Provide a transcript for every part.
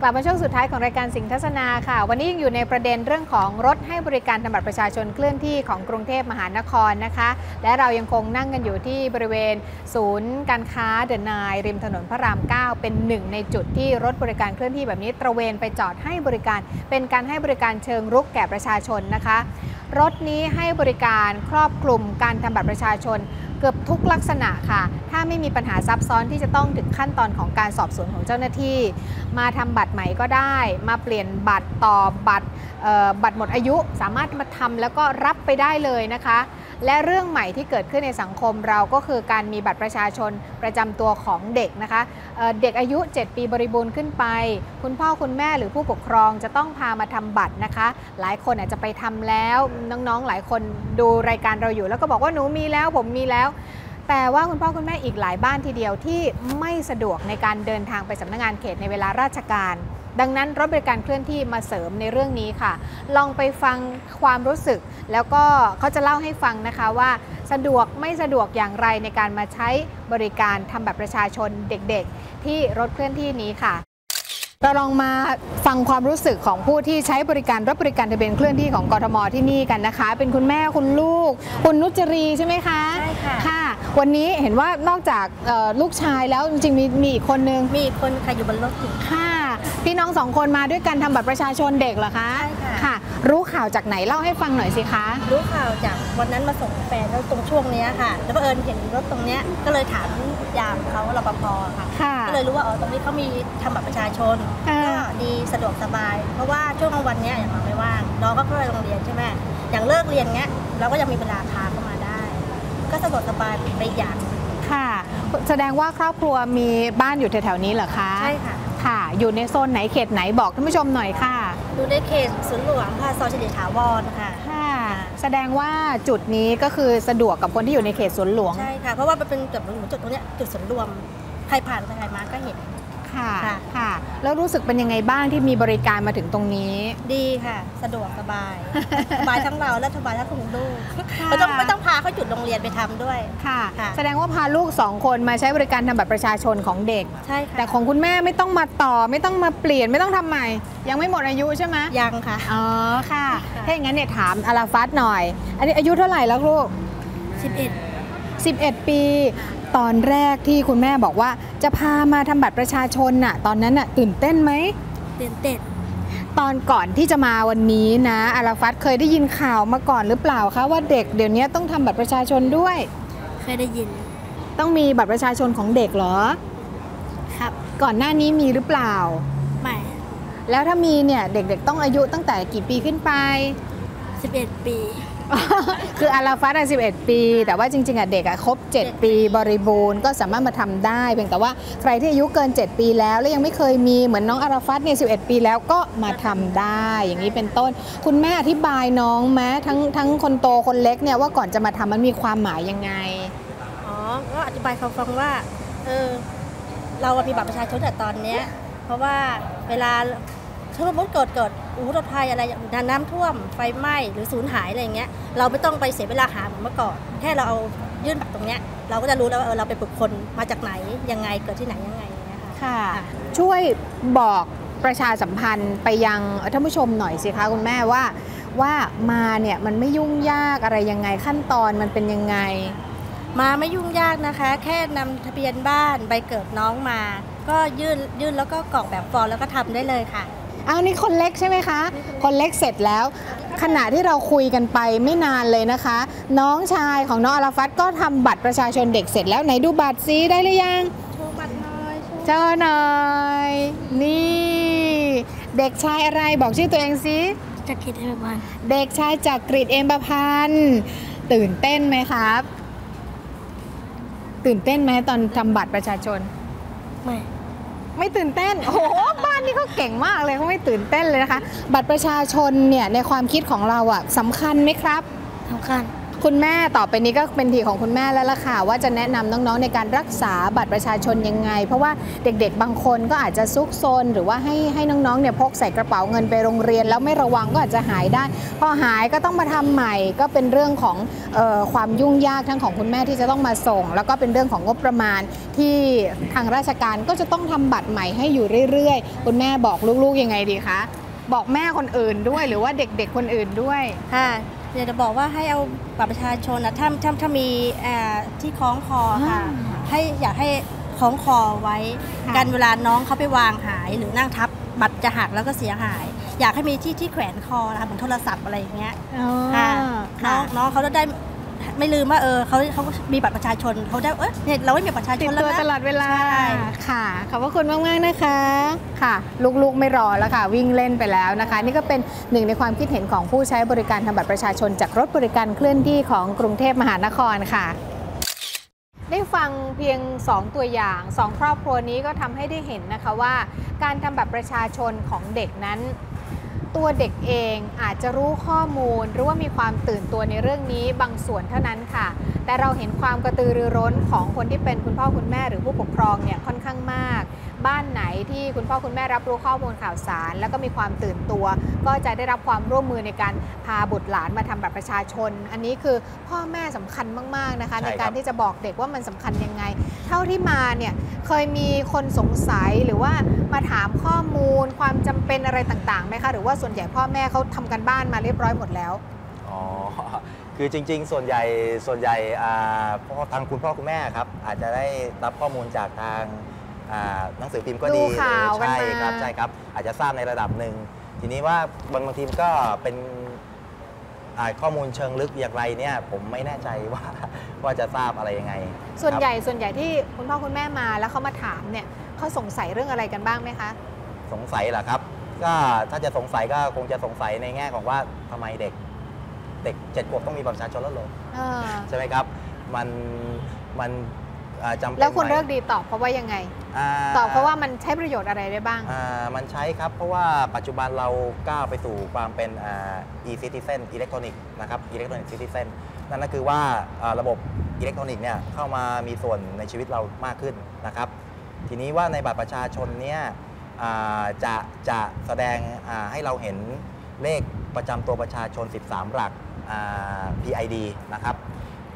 กลับมาช่วงสุดท้ายของรายการสิงห์ทัศนาค่ะ วันนี้ยังอยู่ในประเด็นเรื่องของรถให้บริการทำบัตรประชาชนเคลื่อนที่ของกรุงเทพมหานครนะคะ และเรายังคงนั่งกันอยู่ที่บริเวณ ศูนย์การค้าเดอะนายริมถนนพระราม 9 เป็นหนึ่งในจุดที่รถบริการเคลื่อนที่แบบนี้ตระเวนไปจอดให้บริการ เป็นการให้บริการเชิงรุกแก่ประชาชนนะคะ รถนี้ให้บริการครอบคลุมการทำบัตรประชาชน เกือบทุกลักษณะค่ะ ถ้าไม่มีปัญหาซับซ้อนที่จะต้องถึงขั้นตอนของการสอบสวนของเจ้าหน้าที่ มาทำบัตรใหม่ก็ได้ มาเปลี่ยนบัตรต่อบัตรเอ่อบัตรหมดอายุสามารถมาทำแล้วก็รับไปได้เลยนะคะ และเรื่องใหม่ที่เกิดขึ้นในสังคมเราก็คือการมีบัตรประชาชนประจำตัวของเด็กนะคะเเด็กอายุ 7 ปีบริบูรณ์ขึ้นไป คุณพ่อคุณแม่หรือผู้ปกครองจะต้องพามาทำบัตรนะคะ หลายคนอาจจะไปทำแล้วน้องๆหลายคนดูรายการเราอยู่ แล้วก็บอกว่าหนูมีแล้วผมมีแล้วแต่ว่าคุณพ่อคุณแม่อีกหลายบ้านทีเดียวที่ไม่สะดวกในการเดินทางไปสำนักงานเขตในเวลาราชการ ดังนั้นรถบริการเคลื่อนที่มาเสริมในเรื่องนี้ค่ะ ลองไปฟังความรู้สึก แล้วก็เขาจะเล่าให้ฟังนะคะว่าสะดวกไม่สะดวกอย่างไรในการมาใช้บริการทำแบบประชาชนเด็กๆ ที่รถเคลื่อนที่นี้ค่ะเราลองมาฟังความรู้สึกของผู้ที่ใช้บริการรถบริการทะเบียนเคลื่อนที่ของกทมที่นี่กันนะคะ เป็นคุณแม่คุณลูก คุณนุจรีใช่ไหมคะใช่ค่ะค่ะ วันนี้เห็นว่านอกจากเอ่อลูกชายแล้วจริงๆมีมีอีกคนนึงมีอีกคนค่ะอยู่บนรถอยู่ค่ะ พี่น้องสองคนมาด้วยกันทำบัตรประชาชนเด็กเหรอคะใช่ค่ะค่ะ รู้ข่าวจากไหนเล่าให้ฟังหน่อยสิคะ รู้ข่าวจากวันนั้นมาส่งแฟนแล้วตรงช่วงเนี้ยค่ะ แล้วบังเอิญเห็นรถตรงเนี้ยก็เลยถามยามเขารปภค่ะค่ะก็เลยรู้ว่าอ๋อตรงนี้เขามีทำบัตรประชาชนอ่าก็ดีสะดวกสบาย เพราะว่าช่วงกลางวันเนี้ยอย่างเราไม่ว่างน้องก็เข้าไปโรงเรียนใช่ไหมอย่างเลิกเรียนเงี้ยเราก็ยังมีเวลาพาเข้ามาได้ ก็สะดวกสบายไปอีกอย่างค่ะ แสดงว่าครอบครัวมีบ้านอยู่แถวๆนี้เหรอคะ ใช่ค่ะค่ะ อยู่ในโซนไหนเขตไหนบอกท่านผู้ชมหน่อยค่ะ ดูในเขตสวนหลวงค่ะซอยเฉลิมถาวรค่ะค่ะแสดงว่าจุดนี้ก็คือสะดวกกับคนที่อยู่ในเขตสวนหลวง ใช่ค่ะ เพราะว่ามันเป็นจุดเหมือนจุดตรงเนี้ยจุดส่วนรวม ใครผ่านไปใครมาก็เห็น ค่ะค่ะ ค่ะ แล้วรู้สึกเป็นยังไงบ้างที่มีบริการมาถึงตรงนี้ ดีค่ะ สะดวกสบาย สบายทั้งเราและสบายทั้งคุณลูกค่ะ ไม่ต้องไม่ต้องพาเขาจุดโรงเรียนไปทำด้วย ค่ะ ค่ะ แสดงว่าพาลูกสองคนมาใช้บริการทำบัตรประชาชนของเด็ก ใช่ค่ะแต่ของคุณแม่ไม่ต้องมาต่อ ไม่ต้องมาเปลี่ยนไม่ต้องทำใหม่ ยังไม่หมดอายุใช่ไหมยังค่ะ อ๋อค่ะ ค่ะ ถ้าอย่างนั้นเนี่ยถามอาราฟัตหน่อย อันนี้อายุเท่าไหร่แล้วลูก 11 11 ปี ตอนแรกที่คุณแม่บอกว่า จะพามาทำบัตรประชาชนน่ะ ตอนนั้นน่ะตื่นเต้นไหมเต้นเต้นตอนก่อนที่จะมาวันนี้นะอาราฟัตเคยได้ยินข่าวมาก่อนหรือเปล่าคะว่าเด็กเดี๋ยวนี้ต้องทำบัตรประชาชนด้วย เคยได้ยิน ต้องมีบัตรประชาชนของเด็กเหรอ ครับ ก่อนหน้านี้มีหรือเปล่า ไม่ แล้วถ้ามีเนี่ยเด็กๆต้องอายุตั้งแต่กี่ปีขึ้นไป 11 ปี คืออาราฟัตอะ11 ปี แต่ว่าจริงๆอะเด็กอะครบ 7 ปีบริบูรณ์ก็สามารถมาทำได้ เพียงแต่ว่าใครที่อายุเกิน 7 ปีแล้ว แล้วยังไม่เคยมีเหมือนน้องอาราฟัตเนี่ย11 ปีแล้วก็มาทำได้ อย่างนี้เป็นต้น คุณแม่อธิบายน้องไหมทั้งทั้งคนโตคนเล็กเนี่ยว่าก่อนจะมาทำมันมีความหมายยังไงอ๋อก็อธิบายเขาฟังว่าเออเรามีบัตรประชาชนแต่ตอนเนี้ยเพราะว่าเวลา ถ้าสมมติเกิดเกิดอุบัติภัยอะไรอย่างน้ำท่วมไฟไหม้หรือสูญหายอะไรอย่างเงี้ยเราไม่ต้องไปเสียเวลาหาเหมือนเมื่อก่อนแค่เราเอายื่นบัตรตรงเนี้ยเราก็จะรู้แล้วว่าเออเราเป็นบุคคลมาจากไหนยังไงเกิดที่ไหนยังไงอย่างเงี้ยค่ะค่ะค่ะ ช่วยบอกประชาสัมพันธ์ไปยังท่านผู้ชมหน่อยสิคะคุณแม่ว่าว่ามาเนี่ยมันไม่ยุ่งยากอะไรยังไงขั้นตอนมันเป็นยังไง มาไม่ยุ่งยากนะคะ แค่นำทะเบียนบ้านใบเกิดน้องมา ก็ยื่นยื่นแล้วก็กรอกแบบฟอร์มแล้วก็ทำได้เลยค่ะ อ้าวนี่คนเล็กใช่ไหมคะ คนเล็กเสร็จแล้ว ขณะที่เราคุยกันไปไม่นานเลยนะคะ น้องชายของน้องอาราฟัตก็ทำบัตรประชาชนเด็กเสร็จแล้วไหนดูบัตรซิได้หรือยังโชว์บัตรน้อยโชว์เจ้าหน่อย นี่ เด็กชายอะไรบอกชื่อตัวเองสิจะคิดให้มันเด็กชายจากกรีฑเอมประพันธ์ตื่นเต้นไหมครับ ตื่นเต้นไหมตอนทำบัตรประชาชน ไม่ ไม่ตื่นเต้น โอ้โห บ้านนี้เขาเก่งมากเลยเขาไม่ตื่นเต้นเลยนะคะ บัตรประชาชนเนี่ยในความคิดของเราอะสำคัญไหมครับสำคัญ คุณแม่ต่อไปนี้ก็เป็นทีของคุณแม่แล้วล่ะค่ะ ว่าจะแนะนำน้องๆในการรักษาบัตรประชาชนยังไง เพราะว่าเด็กๆ บางคนก็อาจจะซุกซนหรือว่าให้ให้น้องๆเนี่ยพกใส่กระเป๋าเงินไปโรงเรียน แล้วไม่ระวังก็อาจจะหายได้ พอหายก็ต้องมาทำใหม่ก็เป็นเรื่องของออความยุ่งยากทั้งของคุณแม่ที่จะต้องมาส่ง แล้วก็เป็นเรื่องของงบประมาณที่ทางราชการก็จะต้องทำบัตรใหม่ให้อยู่เรื่อยๆ คุณแม่บอกลูกๆยังไงดีคะบอกแม่คนอื่นด้วยหรือว่าเด็กๆคนอื่นด้วยค่ะ อยากจะบอกว่าให้เอาบัตรประชาชนนะถ้าถ้าถ้ามีอ่าที่คล้องคอค่ะอ่าให้อยากให้คล้องคอไว้ค่ะกันเวลาน้องเขาไปวางหายหรือนั่งทับบัตรจะหักแล้วก็เสียหาย อยากให้มีที่ที่แขวนคอนะคะเหมือนโทรศัพท์อะไรอย่างเงี้ยอ๋อค่ะน้ค่ะองน้องเขาจะได้ ไม่ลืมว่าเออเขาเขามีบัตรประชาชนเขาได้เออเนี่ยเราไม่มีบัตรประชาชติดนแล้วตัวนะตลอดเวลาใช่ค่ะขอบพระคุณมากๆนะคะค่ะ ลูกๆไม่รอแล้วค่ะ วิ่งเล่นไปแล้วนะคะ นี่ก็เป็นหนึ่งในความคิดเห็นของผู้ใช้บริการทำบัตรประชาชน จากรถบริการเคลื่อนที่ของกรุงเทพมหานครค่ะได้ฟังเพียง 2 ตัวอย่าง 2 ครอบครัวนี้ก็ทำให้ได้เห็นนะคะว่า การทำบัตรประชาชนของเด็กนั้น ตัวเด็กเองอาจจะรู้ข้อมูล หรือว่ามีความตื่นตัวในเรื่องนี้บางส่วนเท่านั้นค่ะ แต่เราเห็นความกระตือรือร้นของคนที่เป็นคุณพ่อคุณแม่หรือผู้ปกครองเนี่ยค่อนข้างมาก บ้านไหนที่คุณพ่อคุณแม่รับรู้ข้อมูลข่าวสาร แล้วก็มีความตื่นตัว ก็จะได้รับความร่วมมือในการพาบุตรหลานมาทำบัตรประชาชน อันนี้คือพ่อแม่สำคัญมากๆนะคะใช่ในครับการที่จะบอกเด็กว่ามันสำคัญยังไง เท่าที่มาเนี่ยเคยมีคนสงสัยหรือว่ามาถามข้อมูล ความจำเป็นอะไรต่างๆไหมคะหรือว่าส่วนใหญ่พ่อแม่เขาทำกันบ้านมาเรียบร้อยหมดแล้วอ๋อคือจริง ๆ ส่วนใหญ่ส่วนใหญ่อ่าพ่อทางคุณพ่อคุณแม่ครับอาจจะได้รับข้อมูลจากทางอ่า หนังสือพิมพ์ก็ดีดูข่าวกันใช่มาครับใช่ครับ อาจจะทราบในระดับหนึ่ง ทีนี้ว่าบางบางทีก็เป็นอ่าข้อมูลเชิงลึกอย่างไรเนี่ย ผมไม่แน่ใจว่าว่าจะทราบอะไรยังไงส่วนครับ ใหญ่ส่วนใหญ่ที่คุณพ่อคุณแม่มาแล้วเขามาถามเนี่ยเขาสงสัยเรื่องอะไรกันบ้างไหมคะ สงสัยเหรอครับ ก็ถ้าจะสงสัยก็คงจะสงสัยในแง่ของว่าทำไมเด็ก เด็กเจ็ดขวบต้องมีบัตรประชาชนแล้วเหรอเออ ใช่ไหมครับ มันมันอ่า จำเป็นแล้วคุณไหมเลิกดีตอบเพราะว่ายังไงาตอบเพราะว่ามันใช้ประโยชน์อะไรได้บ้างอ่ามันใช้ครับ เพราะว่าปัจจุบันเราก้าวไปสู่ความเป็นอ่า e-citizen อิเล็กทรอนิกส์นะครับอิเล็กทรอนิกส์ citizen นั่นก็คือว่าอ่าระบบอิเล็กทรอนิกส์เนี่ยเข้ามามีส่วนในชีวิตเรามากขึ้นนะครับ ทีนี้ว่าในบัตรประชาชนเนี่ยอ่าจะจะแสดงอ่าให้เราเห็นเลขประจำตัวประชาชน 13 หลักอ่า PID นะครับ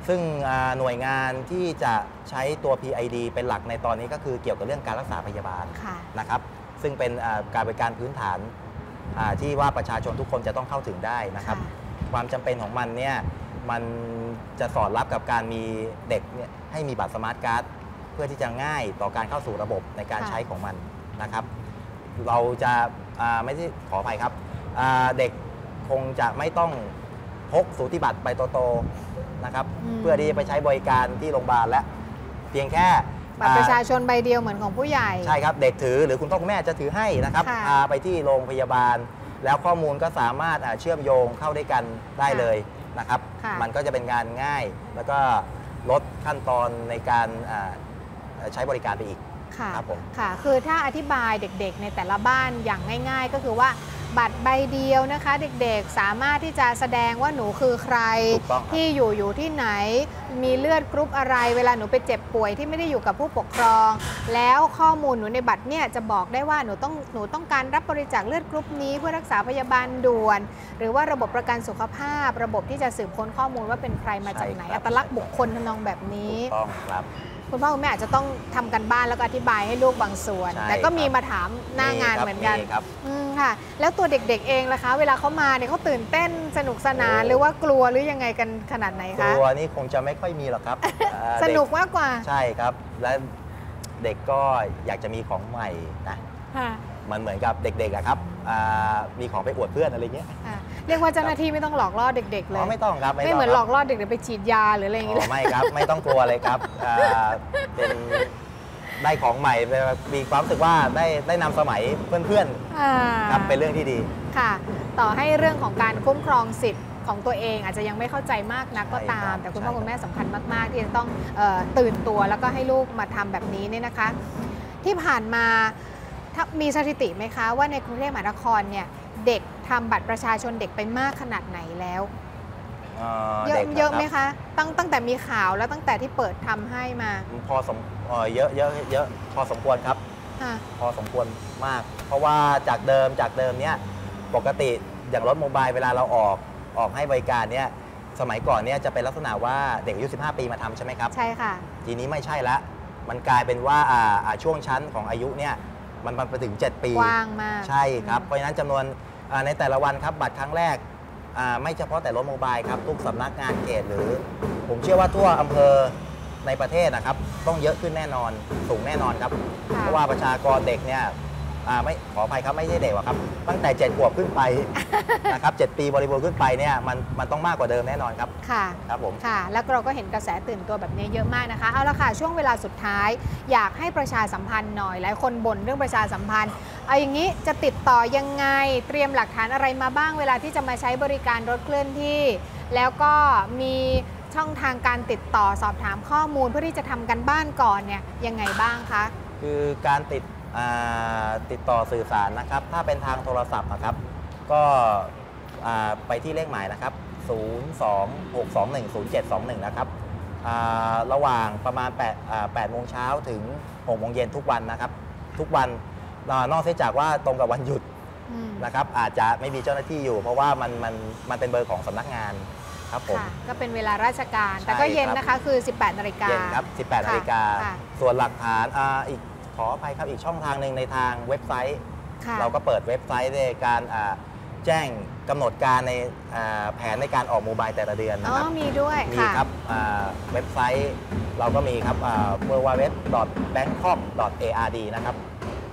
ซึ่งอ่าหน่วยงานที่จะใช้ตัว PID เป็นหลักในตอนนี้ก็คือเกี่ยวกับเรื่องการรักษาพยาบาลค่ะนะครับ ซึ่งเป็นอ่าการบริการพื้นฐานอ่าที่ว่าประชาชนทุกคนจะต้องเข้าถึงได้นะครับ ความจำเป็นของมันเนี่ยมันจะสอดรับกับการมีเด็กเนี่ยให้มีบัตรสมาร์ทการ์ดเพื่อที่จะง่ายต่อการเข้าสู่ระบบในการค่ะใช้ของมันนะครับ เราจะอ่าไม่ใช่ขออภัยครับอ่าเด็กคงจะไม่ต้องพกสูติบัตรไปโตๆ นะครับมเพื่อที่จะไปใช้บริการที่โรงพยาบาลและ เพียงแค่บัตรประชาอ่ชนใบเดียวเหมือนของผู้ใหญ่ ใช่ครับ เด็กถือหรือคุณพ่อคุณแม่จะถือให้นะครับค่ะพาไปที่โรงพยาบาล แล้วข้อมูลก็สามารถอ่าเชื่อมโยงเข้าด้วยกันได้เลยนะครับค่ะมันก็จะเป็นงานง่าย แล้วก็ลดขั้นตอนในการอ่าใช้บริการไปอีกค่ะครับผมค่ะ คือถ้าอธิบายเด็กๆ ในแต่ละบ้านอย่างง่าย ๆ ก็คือว่า บัตรใบเดียวนะคะ เด็กๆสามารถที่จะแสดงว่าหนูคือใครถูกต้องครับที่อยู่อยู่ที่ไหน มีเลือดกรุ๊ปอะไร เวลาหนูไปเจ็บป่วยที่ไม่ได้อยู่กับผู้ปกครอง แล้วข้อมูลหนูในบัตรเนี่ยจะบอกได้ว่าหนูต้องหนูต้องการรับบริจาคเลือดกรุ๊ปนี้เพื่อรักษาพยาบาลด่วน หรือว่าระบบประกันสุขภาพ ระบบที่จะสืบค้นข้อมูลว่าเป็นใครมาจากไหนใช่ครัอับตลักษณ์บุคคลทำนองแบบนี้ถูกต้องครับ คุณพ่อคุณแม่อาจจะต้องทำกันบ้านแล้วก็อธิบายให้ลูกบางส่วนใช่แต่ก็มีครับมาถามหน้างานเหมือนกันครับอืมค่ะ แล้วตัวเด็กๆเองล่ะคะ เวลาเขามาเนี่ยเขาตื่นเต้นสนุกสนานโอ้หรือว่ากลัวหรือยังไงกันขนาดไหนกคะลัวนี่คงจะไม่ค่อยมีหรอกครับอ่าสนุกเด็มากกว่าใช่ครับ และเด็กก็อยากจะมีของใหม่นะค่ะมันเหมือนกับเด็กๆอะครับอ่า มีของไปอวดเพื่อนอะไรเงี้ยอะเรียกว่าเจ้าหน้าที่ไม่ต้องหลอกล่อเด็ก ๆ เลอ๋ยอไม่ต้องครับไม่ต้งเหมือนหลอกครับล่อเด็กๆไปฉีดยาหรืออะไรอย่างอ๋งี้เลอยไม่ครับไม่ต้องกลัวเลยครับอ่าเป็นได้ของใหม่มีความรู้สึกว่าได้ได้นำสมัยเพื่อนอ่าๆครับเป็นเรื่องที่ดีค่ะ ต่อให้เรื่องของการคุ้มครองสิทธิ์ของตัวเองอาจจะยังไม่เข้าใจมากนักก็ตามใช่ครับแต่คุณพ่อใช่คุณแม่สำคัญมาก ๆ ที่จะต้องเออตื่นตัวแล้วก็ให้ลูกมาทำแบบนี้เนี่ยนะคะ ที่ผ่านมาถ้า มีสถิติไหมคะว่าในกรุงเทพมหานครเนี่ยเด็กทำบัตรประชาชนเด็กไปมากขนาดไหนแล้วออ่อเยอะด็กเยอะไหมรับคะ ตั้งตั้งแต่มีข่าวแล้วตั้งแต่ที่เปิดทำให้มา พอสมเอ่อเยอะเยอะเยอะพอสมควรครับค่ะพอสมควรมาก เพราะว่าจากเดิมจากเดิมเนี่ยปกติอย่างรถโมบายเวลาเราออกออกให้บริการเนี่ยสมัยก่อนเนี่ยจะเป็นลักษณะว่าเด็กอายุ 15 ปีมาทำใช่ไหมครับ ใช่ค่ะ ทีนี้ไม่ใช่ละ มันกลายเป็นว่าอ่าอ่าช่วงชั้นของอายุเนี่ย มันมันไปถึง 7 ปี กว้างมาก ใช่ครับ เพอืมราะฉะนั้นจำนวนอ่าในแต่ละวันครับบัตรครั้งแรกอ่าไม่เฉพาะแต่รถโมบายครับ ทุกสำนักงานเขตหรือ ผมเชื่อว่าทั่วอำเภอในประเทศนะครับ ต้องเยอะขึ้นแน่นอนสูงแน่นอนครับค่ะเพราะว่าประชากรเด็กเนี่ย อ่าไม่ขออภัยครับไม่ใช่เด็กหรอกครับ ตั้งแต่ 7 ขวบขึ้นไป นะครับ7ปีบริบูรณ์ขึ้นไปเนี่ยมันมันต้องมากกว่าเดิมแน่นอนครับ ค่ะครับผม ค่ะ แล้วเราก็เห็นกระแสตื่นตัวแบบนี้เยอะมากนะคะ เอาละค่ะ ช่วงเวลาสุดท้าย อยากให้ประชาสัมพันธ์หน่อย หลายคนบ่นเรื่องประชาสัมพันธ์ เอาอย่างนี้จะติดต่อยังไง เตรียมหลักฐานอะไรมาบ้างเวลาที่จะมาใช้บริการรถเคลื่อนที่ แล้วก็มีช่องทางการติดต่อสอบถามข้อมูลเพื่อที่จะทำกันบ้านก่อนเนี่ยยังไงบ้างคะ คือการติดอ่า ติดต่อสื่อสารนะครับ ถ้าเป็นทางโทรศัพท์นะครับ ก็อ่าไปที่เลขหมายนะครับ 026210721 นะครับอ่าระหว่างประมาณ8อ่า8โมงเช้าถึง6โมงเย็นทุกวันนะครับ ทุกวันอ่านอกเสียจากว่าตรงกับวันหยุดอืมนะครับ อาจจะไม่มีเจ้าหน้าที่อยู่ เพราะว่ามันมันมันเป็นเบอร์ของสำนักงานครับผมค่ะก็เป็นเวลาราชการใช่แต่ก็เย็นครับนะคะคือ 18นาฬิกาเย็นครับ 18นาฬิกาค่ะส่วนหลักฐานอ่าอีก ขออภัยครับอีกช่องทางหนึ่งในทางเว็บไซต์ ค่ะ เราก็เปิดเว็บไซต์ในการอ่าแจ้งกำหนดการในอ่าแผนในการออกโมบายแต่ละเดือนอ๋นะอครับ มีด้วยมีค่ะ ครับอ่าเว็บไซต์เราก็มีครับ www.bangkok.ard นะครับ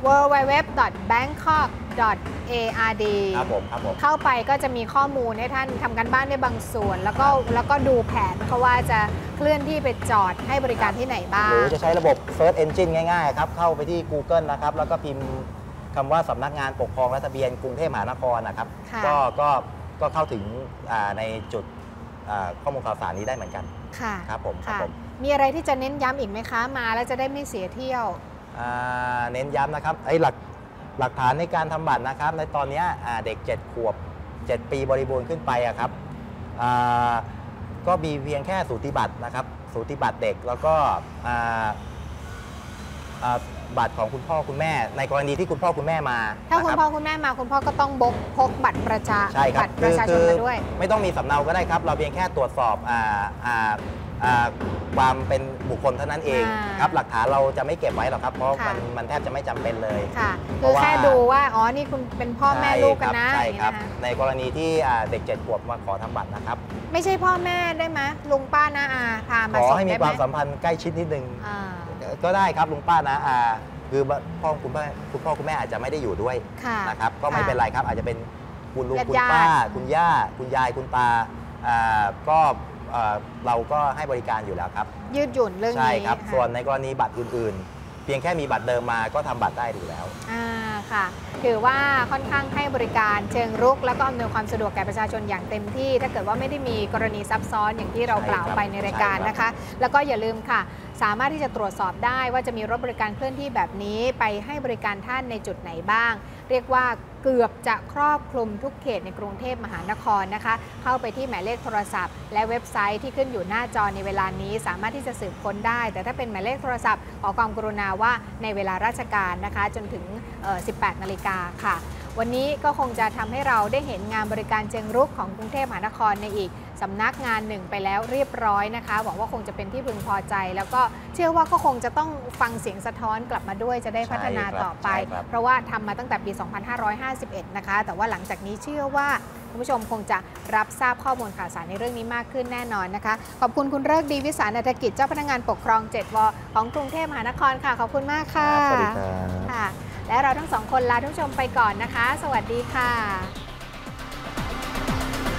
www.bangkok.ard ครับผมครับผมเข้าไปก็จะมีข้อมูลให้ท่านทำกันบ้านได้บางส่วน แล้วก็แล้วก็ดูแผนเขาว่าจะเคลื่อนที่ไปจอดให้บริการที่ไหนบ้าง หรือจะใช้ระบบ Search Engine ง่ายๆครับ เข้าไปที่ Google นะครับ แล้วก็พิมพ์คำว่าสำนักงานปกครองและทะเบียนกรุงเทพมหานครนะครับค่ะก็ก็ก็เข้าถึงอ่าในจุดอ่าข้อมูลข่าวสารนี้ได้เหมือนกัน ค่ะ ครับผมครับค่ะผม มีอะไรที่จะเน้นย้ำอีกไหมคะ มาแล้วจะได้ไม่เสียเที่ยวอ่า เน้นย้ำนะครับไอ้หลักหลักฐานในการทำบัตรนะครับ ในตอนเนี้ยอ่าเด็ก 7 ขวบ 7 ปีบริบูรณ์ขึ้นไปอะครับอ่าก็มีเพียงแค่สูติบัตรนะครับ สูติบัตรเด็กแล้วก็อ่าอ่าบัตรของคุณพ่อคุณแม่ ในกรณีที่คุณพ่อคุณแม่มา ถ้าคุณนะพ่รัอบคุณแม่มาคุณพ่อก็ต้องบกพกบัตรประชาใช่ครับบัตรประชาชนมาด้วย ไม่ต้องมีสำเนาก็ได้ครับ เราเพียงแค่ตรวจสอบอ่าอ่าอ่า ความเป็นบุคคลเท่านั้นเองอ่าครับหลักฐานเราจะไม่เก็บไว้หรอกครับ เพราะค่ะมันมันแทบจะไม่จำเป็นเลยค่ะเพคือราะว่าแค่ดูว่าอ๋อนี่คุณเป็นพ่อแม่ลูกกันนะใช่อย่างครับเงี้ยนะคะในกรณีที่อ่าเด็กเจ็ดขวบมาขอทำบัตรนะครับ ไม่ใช่พ่อแม่ได้ไหมลุงป้านะอาพาขมาอส่งให้มีได้คไหมวามสัมพันธ์ใกล้ชิดนิดนึงอ่าก็ได้ครับลุงป้านะอ่าคือพ่อคุณแม่คุณพ่อคุณแม่อาจจะไม่ได้อยู่ด้วยค่ะนะครับก็ไม่ค่ะเป็นไรครับอาจจะเป็นคุณลุงญาติคุณญาติป้า คุณย่า คุณยายคุณตาอ่าก็ เอ่อเราก็ให้บริการอยู่แล้วครับ ยืดหยุ่นเรื่องนี้ใช่ครับะส่วนในกรณีบัตรอื่นๆ เพียงแค่มีบัตรเดิมมาก็ทำบัตรได้อยู่แล้วอ่าค่ะ ถือว่าค่อนข้างให้บริการเชิงรุก แล้วก็อำนวยความสะดวกแก่ประชาชนอย่างเต็มที่ ถ้าเกิดว่าไม่ได้มีกรณีซับซ้อนอย่างที่เราใช่กล่าวครับไปในรายการใช่ครับนะคะ แล้วก็อย่าลืมค่ะ สามารถที่จะตรวจสอบได้ว่าจะมีรถบริการเคลื่อนที่แบบนี้ไปให้บริการท่านในจุดไหนบ้าง เรียกว่าเกือบจะครอบคลุมทุกเขตในกรุงเทพมหานครนะคะ เข้าไปที่หมายเลขโทรศัพท์ และเว็บไซต์ที่ขึ้นอยู่หน้าจอในเวลานี้ สามารถที่จะสืบค้นได้ แต่ถ้าเป็นหมายเลขโทรศัพท์ขอความกรุณาว่าในเวลาราชการนะคะ จนถึง 18 นาฬิกาค่ะ วันนี้ก็คงจะทำให้เราได้เห็นงานบริการเชิงรุกของกรุงเทพมหานครในอีกสำนักงานหนึ่งไปแล้วเรียบร้อยนะคะ หวังว่าคงจะเป็นที่พึงพอใจ แล้วก็เชื่อว่าก็คงจะต้องฟังเสียงสะท้อนกลับมาด้วยจะได้พัฒนาต่อไปใช่ครับเพราะว่าทำมาตั้งแต่ปี 2551 นะคะ แต่ว่าหลังจากนี้เชื่อว่าคุณผู้ชมคงจะรับทราบข้อมูลข่าวสารในเรื่องนี้มากขึ้นแน่นอนนะคะ ขอบคุณคุณเลิกษ์ดีวิสารอัฐกิจเจ้าพนักงานปกครอง 7 ว ของกรุงเทพมหานครค่ะ ขอบคุณมากค่ะสวัสดีครับค่ะ และเราทั้งสองคนลาทุกชมไปก่อนนะคะ สวัสดีค่ะ